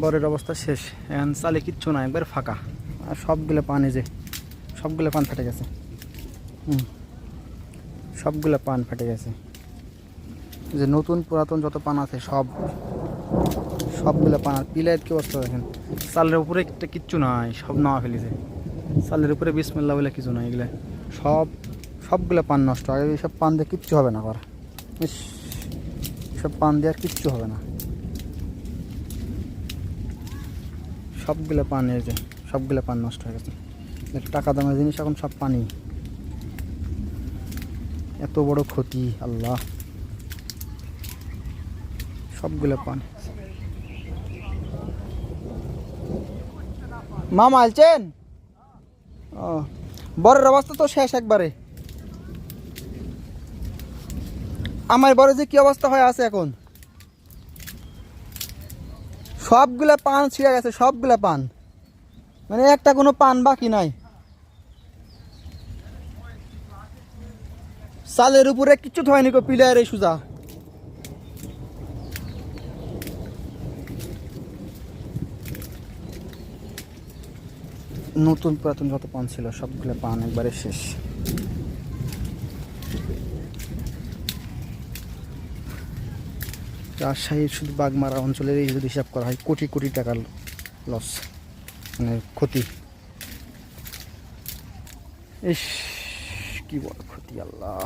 বরের অবস্থা শেষ। এখন চালে কিচ্ছু না একবার ফাঁকা। আর সবগুলো পান যে সবগুলো পান ফেটে গেছে। হুম। সবগুলো পান ফেটে গেছে। যে নতুন পুরাতন যত পান আছে সব সবগুলো পান আর পিলাইত কি অবস্থা দেখেন? চালের উপরে একটা কিচ্ছু নাই সব নাওয়া ফেলেছে। চালের উপরে বিসমিল্লা বলে কিছু নাই এগুলো। সব সবগুলো পান নষ্ট। আর এইসব পান দিয়ে কিচ্ছু হবে না করা ইস, সব পান দিয়ে আর কিচ্ছু হবে না। সবগুলো পান এই যে, সবগুলো পান নষ্ট হয়ে গেছে। টাকা দামের জিনিস এখন সব পানি। এত বড় ক্ষতি, আল্লাহ। সবগুলো পান। মামা আলছেন ও, বরের অবস্থা তো শেষ একবারে। আমার বড় যে কি অবস্থা হয়ে আছে এখন? সবগুলা পান ছিঁড়ে গেছে, সবগুলা পান। মানে একটা কোনো পান বাকি নাই। চালের উপরে কিচ্ছু হয়নি কো পিলার এই সুজা। নতুন পুরাতন যত পান ছিল, সবগুলো পান একবারে শেষ। রাজশাহীর শুধু বাগমারা অঞ্চলের এই যদি হিসাব করা হয়, কোটি কোটি টাকার লস মানে ক্ষতি। ইস, কি বড় ক্ষতি আল্লাহ।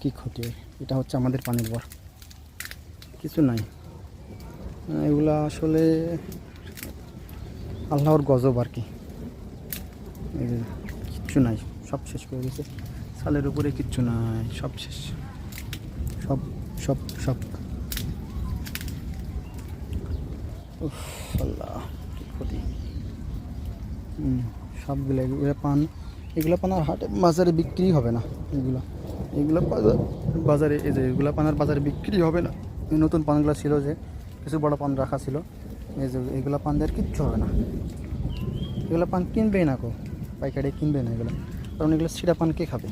কি ক্ষতি? এটা হচ্ছে আমাদের পানির বর। কিছু নাই। এগুলা আসলে আল্লাহর গজব আর কি। কিচ্ছু নাই, সব শেষ করে দিয়েছে। সালের উপরে কিচ্ছু নাই, সব শেষ। সব সব সব। আল্লাহ ক্ষতি সবগুলো এগুলো পান এগুলো পান আর হাটে বাজারে বিক্রি হবে না, এগুলো। এগুলো বাজার- এই যে এগুলো পান আর বাজারে বিক্রি হবে না। নতুন পানগুলো ছিল যে, কিছু বড় পান রাখা ছিল। এই যে এগুলো পানদের কিচ্ছু হবে না। এগুলো পান কিনবেই না কো পাইকারি কিনবে না এগুলো। কারণ এগুলো সিরা পান কে খাবে?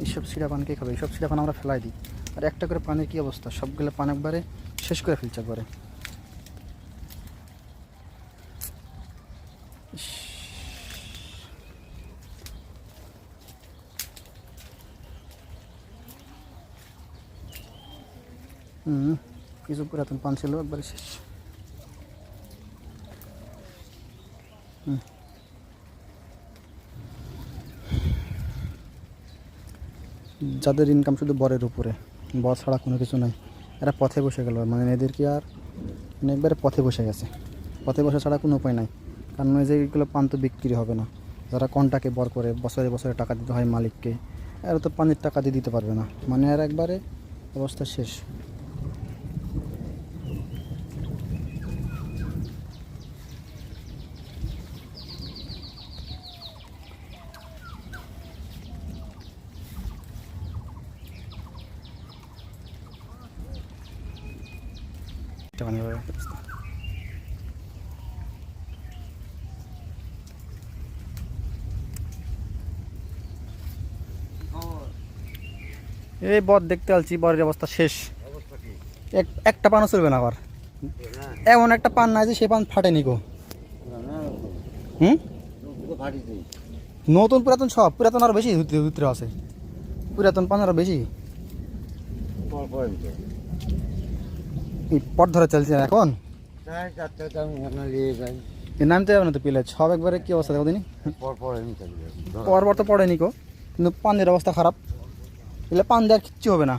এইসব সিরা পান কে খাবে? এইসব সিরা পান আমরা ফেলাই দিই। আর একটা করে পানের কি অবস্থা সবগুলো পান একবারে শেষ করে ফেলছে একবারে। হুম, কিছু পুরাতন পান ছিল, একবারে শেষ। যাদের ইনকাম শুধু বরের উপরে বর ছাড়া কোনো কিছু নাই। এরা পথে বসে গেল। মানে এদের কি আর মানে একবারে পথে বসে গেছে। পথে বসা ছাড়া কোনো উপায় নাই। কারণ এই যে এগুলো পান তো বিক্রি হবে না। যারা কন্টাকে বর করে বছরে বছরে টাকা দিতে হয় মালিককে, এরা তো পানির টাকা দিয়ে দিতে পারবে না। মানে আর একবারে অবস্থা শেষ। এই বর দেখতে পাচ্ছি, বরের অবস্থা শেষ। এক- একটা পানও চলবে না আবার। এমন একটা পান নাই যে সে পান ফাটেনি গো। হুম? নতুন পুরাতন সব, পুরাতন আরও বেশি আছে। পুরাতন পান আরও বেশি। এই পথ ধরে চলছে এখন? নামতে যাবে না তো পিলে সব একবারে কি অবস্থা দেখো দিনই পর পর তো পড়েনি কো কিন্তু পানের অবস্থা খারাপ। এলে পান দেওয়ার কিচ্ছু হবে না।